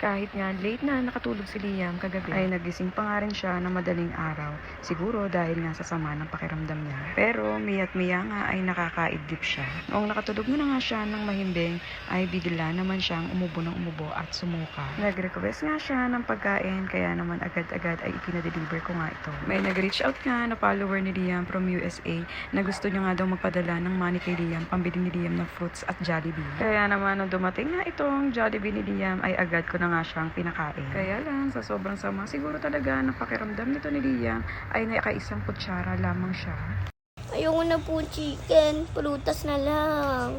Kahit nga late na nakatulog si Liam kagabi, ay nagising pa nga rin siya na madaling araw. Siguro dahil nga sa sama ng pakiramdam niya. Pero miya't miya nga ay nakakaidlip siya. Noong nakatulog na, nga siya ng mahimbing, ay bigla naman siyang umubo ng umubo at sumuka. Nag-request nga siya ng pagkain, kaya naman agad-agad ay ipinadeliver ko nga ito. May nag-reach out nga na follower ni Liam from USA na gusto niya nga daw magpadala ng money kay Liam, pambili ni Liam ng fruits at Jollibee. Kaya naman nung dumating na itong Jollibee ni Liam ay agad ko na nga siyang pinakain. Kaya lang, sa sobrang sama, siguro talaga ng pakiramdam nito ni Liam ay nakaisang kutsara lamang siya. Ayoko na po chicken. Prutas na lang.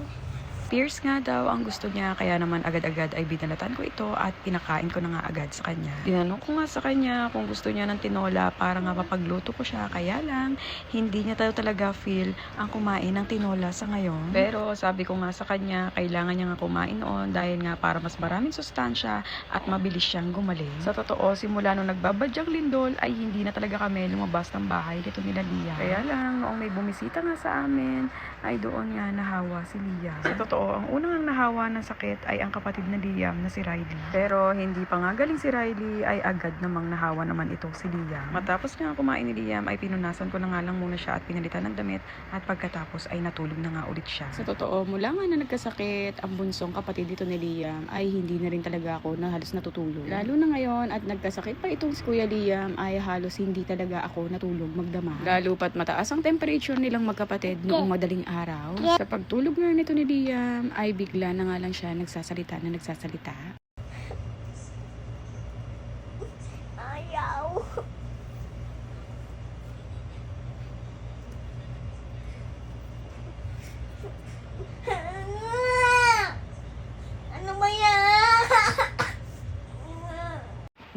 Fierce nga daw ang gusto niya, kaya naman agad-agad ay binalatan ko ito at pinakain ko na nga agad sa kanya. Tinanong ko nga sa kanya kung gusto niya ng tinola para nga mapagluto ko siya, kaya lang hindi niya tayo talaga feel ang kumain ng tinola sa ngayon. Pero sabi ko nga sa kanya, kailangan niya nga kumain noon dahil nga para mas maraming sustansya at mabilis siyang gumaling. Sa totoo, simula nung nagbabadyang lindol ay hindi na talaga kami lumabas ng bahay dito nila Lia. Kaya lang, noong may bumisita nga sa amin, ay doon nga nahawa si Liam. Sa totoo, ang unang nahawa ng sakit ay ang kapatid na Liam na si Riley. Pero hindi pa nga galing si Riley ay agad namang nahawa naman ito si Liam. Matapos nga kumain ni Liam ay pinunasan ko na nga lang muna siya at pinalitan ng damit at pagkatapos ay natulog na nga ulit siya. Sa totoo, mula nga na nagkasakit ang bunsong kapatid dito ni Liam ay hindi na rin talaga ako na halos natutulog. Lalo na ngayon at nagkasakit pa itong si Kuya Liam ay halos hindi talaga ako natulog magdama. Lalo pat mataas ang temperature nilang magkapatid noong madaling araw. Sa pagtulog nga nito ni Liam ay bigla na nga lang siya nagsasalita na nagsasalita.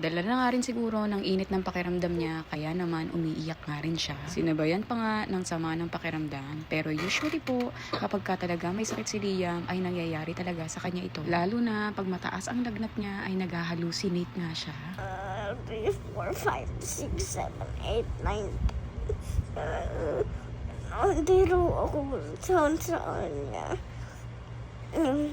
Dala na nga rin siguro ng init ng pakiramdam niya, kaya naman umiiyak nga rin siya. Sinabayan pa nga ng sama ng pakiramdam. Pero usually po, kapag ka talaga may sakit si Liam, ay nangyayari talaga sa kanya ito. Lalo na pag mataas ang lagnat niya, ay nag-hallucinate nga siya. Uh, 3, 4, 5, 6, 7, 8, 9. Uh, ako saan saan niya. Mm.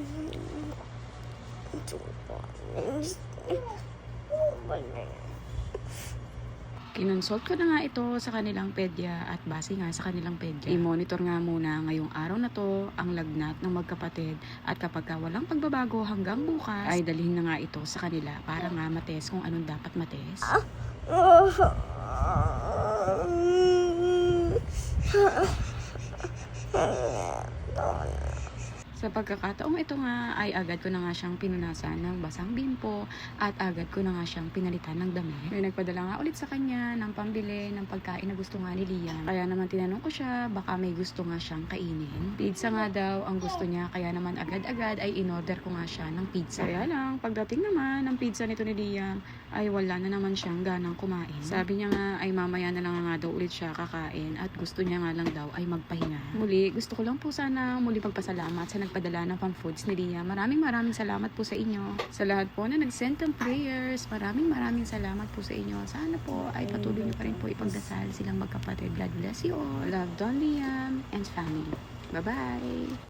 Kinonsult ko na nga ito sa kanilang pedya at base nga sa kanilang pedya. I-monitor nga muna ngayong araw na to ang lagnat ng magkapatid at kapag ka walang pagbabago hanggang bukas ay dalhin na nga ito sa kanila para nga mates kung anong dapat mates. Sa pagkakataong ito nga ay agad ko na nga siyang pinunasan ng basang bimpo at agad ko na nga siyang pinalitan ng damit. May nagpadala nga ulit sa kanya ng pambili ng pagkain na gusto nga ni Liam. Kaya naman tinanong ko siya baka may gusto nga siyang kainin. Pizza nga daw ang gusto niya kaya naman agad-agad ay in-order ko nga siya ng pizza. Kaya lang pagdating naman ng pizza nito ni Liam ay wala na naman siyang ganang kumain. Sabi niya nga ay mamaya na lang nga daw ulit siya kakain at gusto niya nga lang daw ay magpahinga. Muli, gusto ko lang po sana muli magpasalamat sa nagpadala ng pang foods ni Lia. Maraming maraming salamat po sa inyo. Sa lahat po na nag-send ng prayers, maraming maraming salamat po sa inyo. Sana po ay patuloy niyo pa rin po ipagdasal silang magkapatid. God bless you all. Love Don Liam and family. Bye-bye!